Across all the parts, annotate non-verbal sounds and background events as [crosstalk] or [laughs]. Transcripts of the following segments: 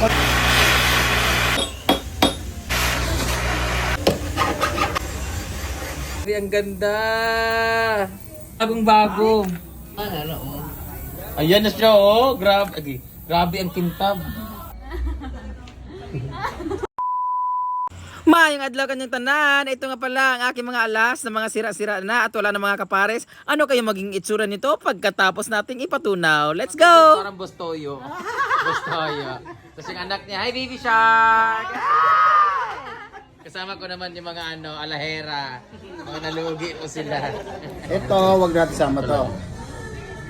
Grabe, ang ganda. Bagong bago. Ayan na siya, oh. Grabe. Agi, grabe ang kintab. Mayang adlaw kanyang tanan. Ito nga pala ang aking mga alas na mga sira-sira na at wala na mga kapares. Ano kayo maging itsura nito pagkatapos nating ipatunaw? Let's go! Parang bostoyo. [laughs] bostoyo. Tapos yung anak niya, Hi baby shark! Kasama ko naman yung mga ano, alahera. Mga nalugi ko sila. Ito, wag natin sama to.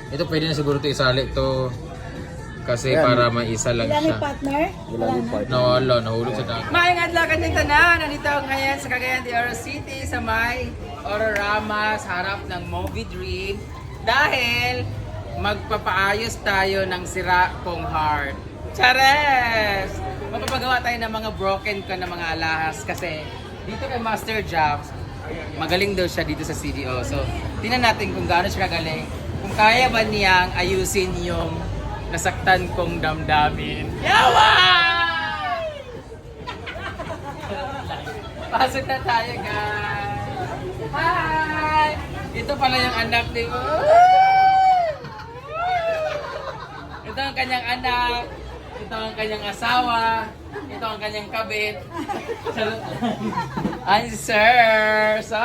Ito pwede na siguro ito isali ito. Kasi Ayan. para may isa lang siya. partner? Wala yung part. Nawala, nahulog sa dagat. Maayong adlaw kanyang tanan. Nandito ako ngayon sa Cagayan de Oro City sa may Ororama sa harap ng Movie Dream. Dahil magpapaayos tayo ng sira kong heart. Chares! Magpapagawa tayo ng mga broken ko na mga alahas kasi dito kay Master Jobs, magaling daw siya dito sa CDO. So, tingnan natin kung gaano siya kagaling. Kung kaya ba niyang ayusin yung nasaktan kong damdamin. Yawa! [laughs] Pasok na tayo, guys. Hi! Ito pala yung anak ni Ito ang kanyang anak. Ito ang kanyang asawa. Ito ang kanyang kabit. [laughs] Ay, sir! So,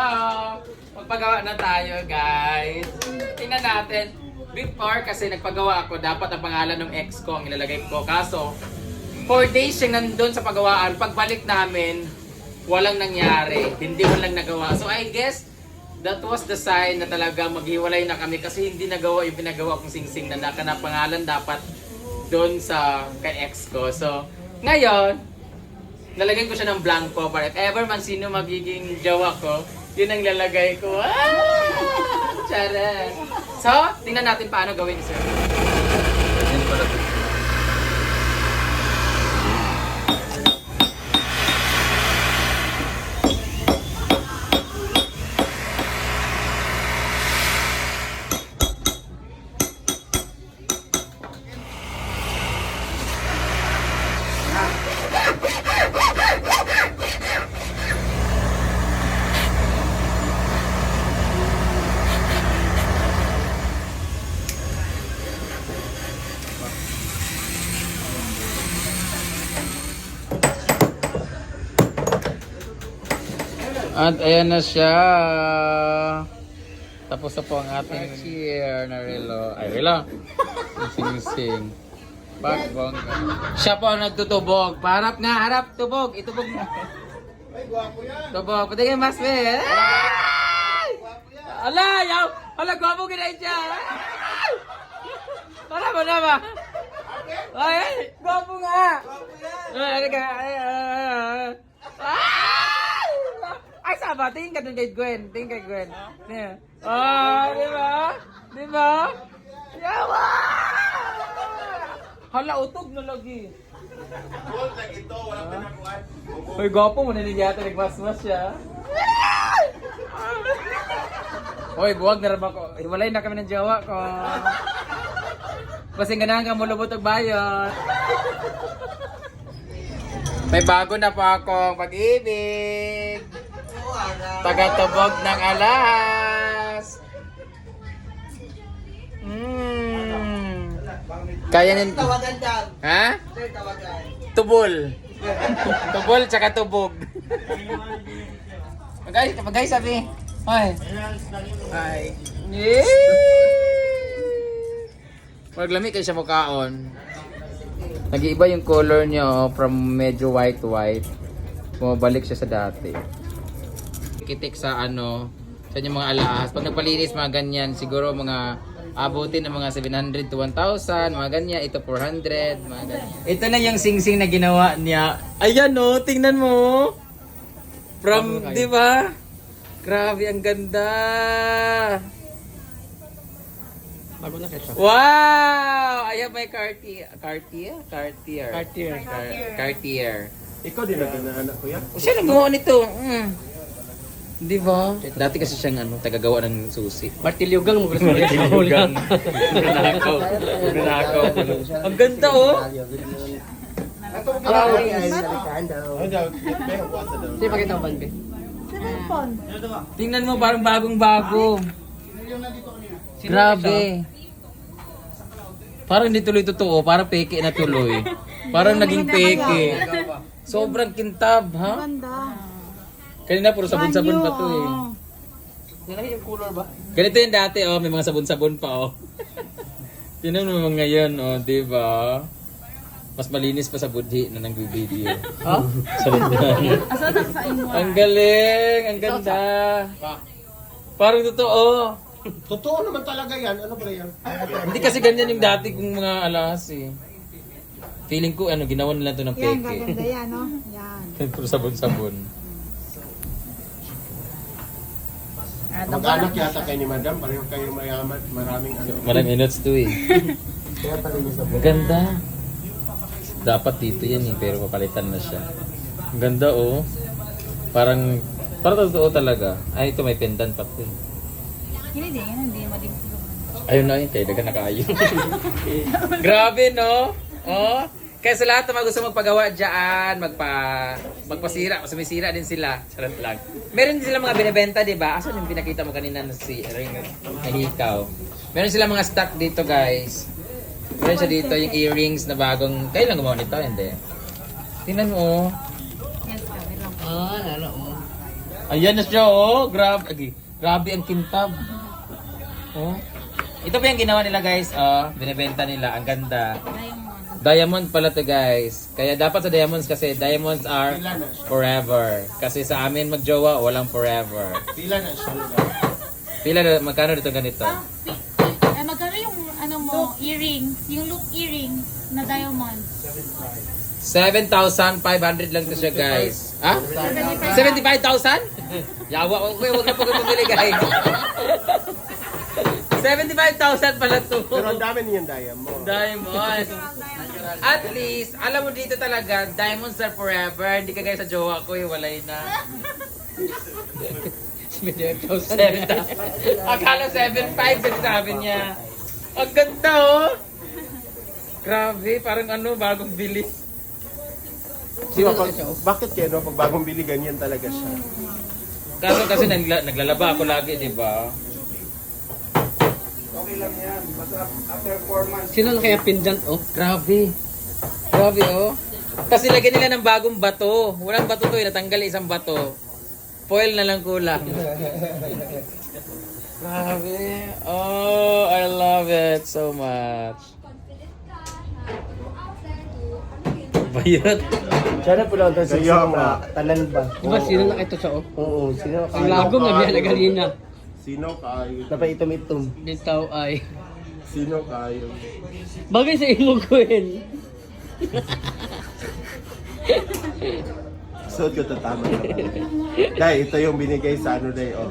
magpagawa na tayo, guys. Tingnan natin. Before, kasi nagpagawa ako, dapat ang pangalan ng ex ko ang ilalagay ko. Kaso, 4 days siyang nandun sa pagawaan. Pagbalik namin, walang nangyari. Hindi mo lang nagawa. So, I guess, that was the sign na talaga maghiwalay na kami kasi hindi nagawa yung pinagawa kong singsing na naka na pangalan dapat doon sa kay ex ko. So, ngayon, lalagyan ko siya ng blanco para if ever man sino magiging jowa ko, yun ang lalagay ko. Ah! Charan! So, tingnan natin paano gawin, sir. At ayan na siya. Tapos na po ang ating cheer na relo. Ay, relo. Sing-sing. Bagbong. Siya po ang nagtutubog. Paharap nga, harap, tubog. Itubog mo. Ay, gwapo yan. Tubog. Patingin mas, be. Ay! Ala, yaw! Ala, gwapo ka na siya. Para mo na ba? Ay, ay, gwapo nga. Ay, ay, ay, ay, ay. Ay! Ay, saba, tingin ka dun kay Gwen. Tingin kay Gwen. Yeah. Oh, di ba? Di ba? Yawa! Hala, utog na lagi. Gold na ito, walang pinakuan. Uy, gwapo mo na yata nagmasmas siya. Hoy, buwag na naman ko. Hiwalay na kami ng jowa ko. Basing ganahan ka mo lubot og bayot. May bago na po akong pag-ibig. Tagatubog ng alas. Mm. Kaya nin... Tawagan dyan. Ha? Tawagan. Tubol. Tubol tsaka tubog. Magay, magay sabi. Hoy. Hi. Maglami kayo siya mukhaon. Nag-iiba yung color niya oh, from medyo white white. Bumabalik siya sa dati. Kitik sa ano, sa inyong mga alahas. Pag nagpalinis mga ganyan, siguro mga abutin ng mga 700 to 1,000, mga ganyan. Ito 400, mga ganyan. Ito na yung singsing na ginawa niya. Ayan no, tingnan mo. From, di ba? Grabe, ang ganda. Bago na ketchup. Wow! I have my Cartier. Cartier? Cartier. Cartier. Car- Cartier. Ikaw din na anak ko yan. Siya nagawa nito. Mm. Di ba? Dati kasi siyang ano, tagagawa ng susi. Martilyugang mo gusto mo Martilyugang. Nanakaw. Nanakaw. Ang ganda oh. Sige, pakita ko ban, be. Tingnan mo, parang bagong-bago. Grabe. Parang hindi tuloy totoo, parang peke na tuloy. Parang naging peke. Sobrang kintab, ha? Kanina puro sabon-sabon pa to eh. Yan lang yung color ba? Ganito yung dati, oh, may mga sabon-sabon pa, oh. Tingnan mo mga ngayon, oh, di ba? Mas malinis pa sa budhi na nag-video. Ha? Sarap yan. Ang galing, ang ganda. Parang totoo. Totoo naman talaga yan. Ano ba yan? Hindi kasi ganyan yung dati kong mga alas eh. Feeling ko ano, ginawa nila to ng Yan, peke. gaganda yan, no? Yan. [laughs] Puro sabon-sabon. Mag-anak yata kayo ni Madam. Pareho kayo mayaman. Maraming ano. Maraming minutes to eh. [laughs] Kaya pala sa ganda. Dapat dito yan eh, pero papalitan na siya. Ang ganda oh. Parang, parang totoo talaga. Ay, ito may pendant pa to eh. Hindi din, hindi mading Ayun na yun, kaya daga nakaayon. [laughs] Grabe, no? Oh, kaya sa lahat na mga gusto magpagawa dyan, magpa, magpasira, sumisira din sila. Charot lang. Meron din sila mga binibenta, di ba? Asan yung pinakita mo kanina na si ring na hikaw? Meron sila mga stock dito, guys. Meron siya dito yung earrings na bagong... Kayo lang gumawa nito, hindi? Tingnan mo, oh. Ah, nalo, oh. Ayan na siya, oh. Grabe, agi, grabe ang kintab. Oh. Ito pa yung ginawa nila, guys. Oh, binibenta nila. Ang ganda. Diamond. Diamond pala to, guys. Kaya dapat sa diamonds kasi diamonds are forever. Kasi sa amin magjowa, walang forever. Pila na siya. Pila na, magkano dito ganito? Eh, magkano yung ano mo, earrings, yung loop earrings na diamond? 7,500 lang to siya, guys. Ha? 75,000? [laughs] Yawa ko, huwag na po kayo bumili, guys. [laughs] 75,000 pala to. Pero ang dami niyan diamond. Diamond. At least, alam mo dito talaga, diamonds are forever. Hindi ka guys sa jowa ko, hiwalay na. 7,000. [laughs] Akala 7,500 yung sabi niya. Ang ganda oh. Grabe, parang ano, bagong bili. Di ba, pag, bakit kaya no? Pag bagong bili, ganyan talaga siya. Kaso kasi nagla- naglalaba ako lagi, di ba? Sino na kaya pendant, oh? Grabe. Grabe oh. Kasi lagyan nila ng bagong bato. Walang bato to, eh. natanggal isang bato. Foil na lang kulang. [laughs] Grabe. Oh, I love it so much. Bayot. Sana pula ito sa nga. talan ba? Di ba, sino na ito sa, oh? Oo, sino Ang lagom na biya na ganina. Sino kayo? Napay itom-itom. Bitaw ay. Sino kayo? Bagay sa imo yun. Suot ko to tama na ba? Dahil ito yung binigay sa ano dahil oh.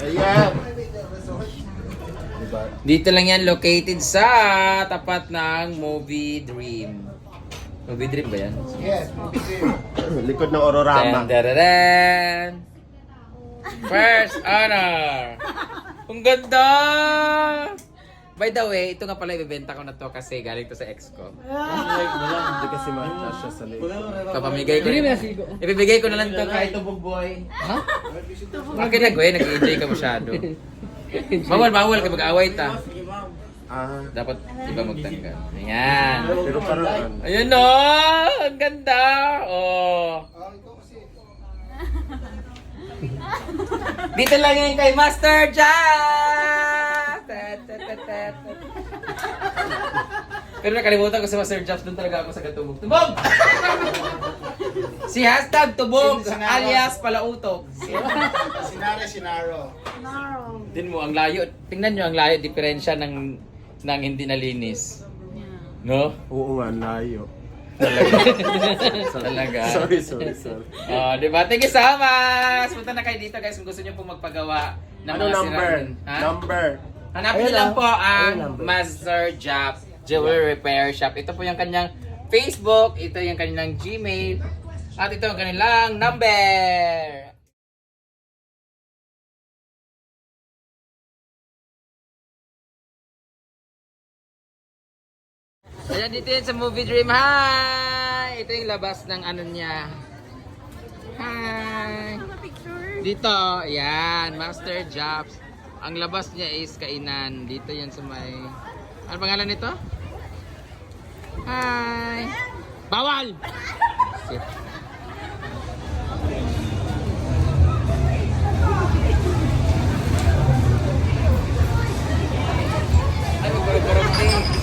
Ayan! Diba? Dito lang yan located sa tapat ng Movie Dream. Movie Dream ba yan? [clears throat] Likod ng Ororama. Tan, dararan. First honor. Ang ganda! By the way, ito nga pala ibebenta ko na to kasi galing to sa ex ko. Hindi kasi matcha siya sa leg. Papamigay ko. Na. Ibibigay ko na lang to kay Tubog Boy. Ha? Ang ginagawa, nag-enjoy ka masyado. [laughs] Bawal, bawal ka mag-away ta. Ah. Dapat iba magtanggal. Ayan. Pero parang Ayun no! Ang ganda! Oh. Dito lang yan kay Master Jazz! Pero nakalimutan ko si Master Jazz, doon talaga ako sa gatubog. Tubog! si hashtag tubog, alias palautok. Sinare, sinaro. Din mo, ang layo. Tingnan nyo ang layo, diferensya ng, ng hindi nalinis. No? Oo nga, layo. Talaga. [laughs] Sorry, sorry, sorry. Oh, di ba? Thank you so much! Punta na kayo dito guys kung gusto niyo pong magpagawa ng Ano mga number? sirain. Ha? Number. Hanapin Ayun niyo lang lang. po Ayun ang number. Master Jap Jewelry Repair Shop. Ito po yung kanyang Facebook, ito yung kanilang Gmail, at ito ang kanilang number. Nandito yan sa Movie Dream. Hi! Ito yung labas ng ano niya. Hi! Ano Dito, yan. Master Jobs. Ang labas niya is kainan. Dito yan sa may... Ano pangalan nito? Hi! Bawal! Sit. Ay, magbarang-barang